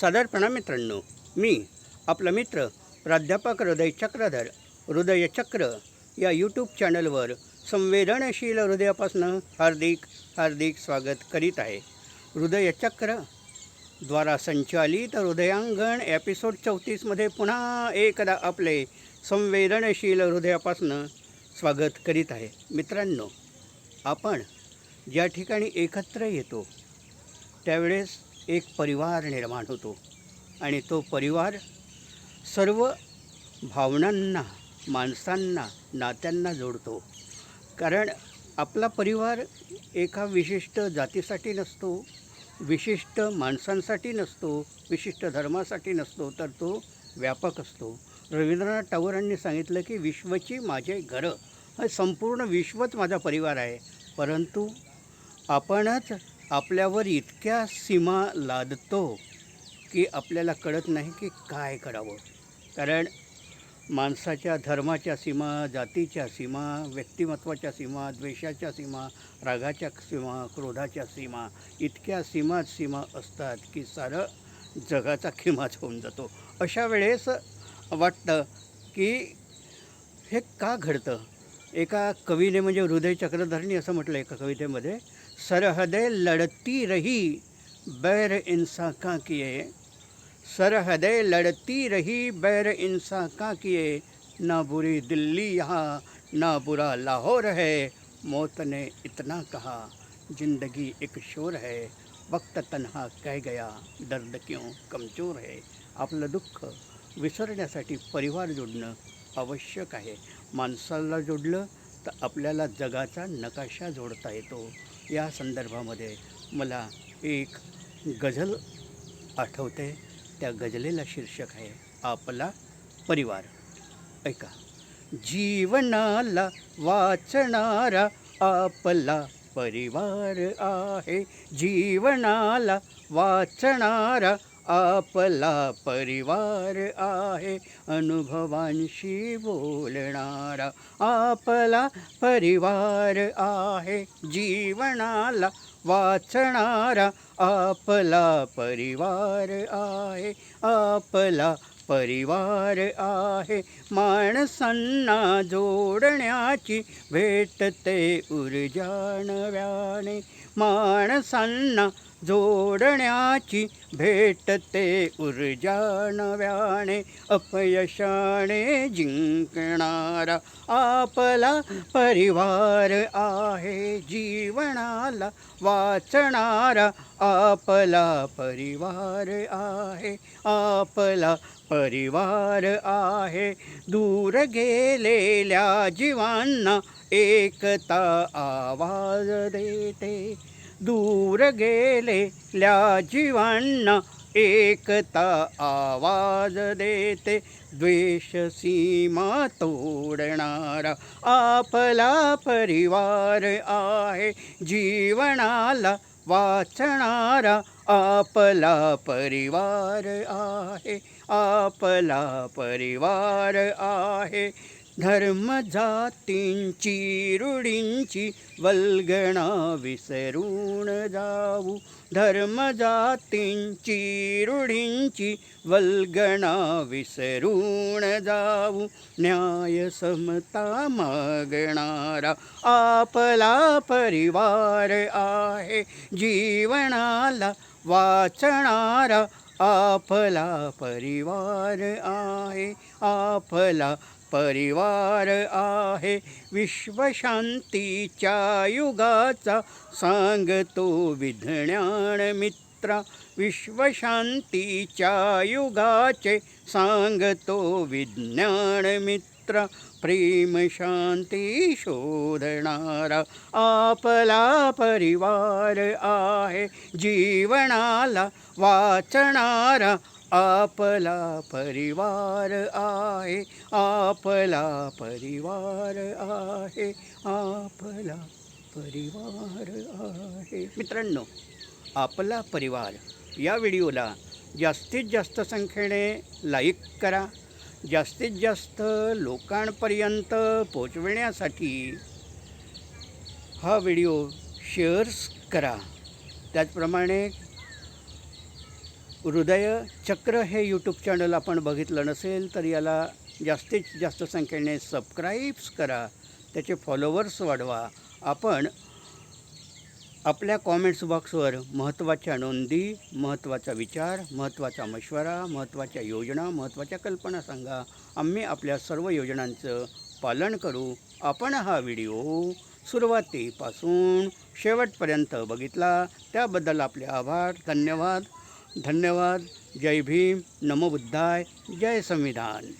सादरपणा मित्रांनो मी आपला मित्र प्राध्यापक हृदय चक्रधर हृदयचक्र या यूट्यूब चॅनलवर संवेदनशील हृदयापासून हार्दिक हार्दिक स्वागत करीत आहे. हृदयचक्र द्वारा संचालित हृदयांगण एपिसोड चौतीसमध्ये पुन्हा एकदा आपले संवेदनशील हृदयापासून स्वागत करीत आहे. मित्रांनो आपण ज्या ठिकाणी एकत्र येतो त्यावेळेस एक परिवार निर्माण होतो. आणि तो परिवार सर्व भावनांना माणसांना नात्यांना जोडतो. कारण आपला परिवार एका विशिष्ट जातीसाठी नसतो विशिष्ट माणसांसाठी नसतो विशिष्ट धर्मासाठी नसतो तर तो व्यापक असतो. रवींद्रनाथ टागोरांनी सांगितलं की विश्वची माझे घरं हे संपूर्ण विश्वच माझा परिवार आहे. परंतु आपणच आपल्यावर इतक्या सीमा लादतो की आपल्याला कळत नाही की काय करावं. कारण माणसाच्या धर्माच्या सीमा जातीच्या सीमा व्यक्तिमत्वाच्या सीमा द्वेषाच्या सीमा रागाच्या सीमा क्रोधाच्या सीमा इतक्या सीमाच सीमा असतात की सारं जगाचा खिमाच होऊन जातो. अशा वेळेस वाटतं की हे का घडतं? एका कवीने म्हणजे हृदय चक्रधरणी असं म्हटलं एका कवितेमध्ये सरहदे लढती रही बैर इंसा का किए? सरहदे लढती रही बैर इंसा का किए? ना बुरी दिल्ली यहाँ ना बुरा लाहौर है मौत ने इतना कहा जिंदगी एक शोर है वक्त तन्हा कह गया दर्द क्यों कमजोर है? आपलं दुःख विसरण्यासाठी परिवार जोडणं आवश्यक आहे. माणसाला जोडलं तर आपल्याला जगाचा नकाशा जोडता येतो. या संदर्भामध्ये मला एक गझल आठवते. त्या गझलेला शीर्षक आहे आपला परिवार. ऐका. जीवनाला वाचणारा आपला परिवार आहे. जीवनाला वाचणारा आपला परिवार आहे. अनुभवांशी बोलणारा आपला परिवार आहे. जीवनाला वाचणारा आपला परिवार आहे. आपला परिवार आहे. माणसांना जोडण्याची भेटते ऊर्जा नव्याने. माणसांना जोडण्याची भेटते ऊर्जा नव्याने अपयशाने जिंकणारा आपला परिवार आहे. जीवनाला वाचणारा आपला परिवार आहे. आपला परिवार आहे. दूर गेलेल्या जीवांना एकता आवाज देते. दूर गेलेल्या जीवांना एकता आवाज देते. द्वेष सीमा तोडणारा आपला परिवार आहे. जीवनाला वाचणारा आपला परिवार आहे. आपला परिवार आहे. धर्म जातींची रूढींची वल्गणा विसरून जाऊ. धर्म जातींची रूढींची वल्गणा विसरून जाऊ. न्याय समता मागणारा आपला परिवार आहे. जीवनाला वाचणारा आपला परिवार आहे. आपला परिवार आहे. विश्वशांतीच्या युगाचा सांगतो विज्ञान मित्रा. विश्वशांतीच्या युगाचे सांगतो विज्ञान मित्र. प्रेम शांती शोधणारा आपला परिवार आहे. जीवनाला वाचणारा आपला परिवार आहे आपला परिवार आहे आपला परिवार आहे. मित्रांनो आपला परिवार या व्हिडिओला जास्तीत जास्त संख्येने लाईक करा. जास्तीत जास्त लोकांपर्यंत पोचविण्यासाठी हा व्हिडिओ शेअर्स करा. त्याचप्रमाणे हृदय चक्र हे यूट्यूब चॅनल आपण बघितलं नसेल तर याला जास्तीत जास्त संख्येने सबस्क्राईब्स करा. त्याचे फॉलोवर्स वाढवा. आपण आपल्या कॉमेंट्स बॉक्सवर महत्त्वाच्या नोंदी महत्त्वाचा विचार महत्त्वाचा मशवरा महत्त्वाच्या योजना महत्त्वाच्या कल्पना सांगा. आम्ही आपल्या सर्व योजनांचं पालन करू. आपण हा व्हिडिओ सुरुवातीपासून शेवटपर्यंत बघितला. त्याबद्दल आपले आभार धन्यवाद. धन्यवाद। जय भीम। नमो बुद्धाय। जय संविधान।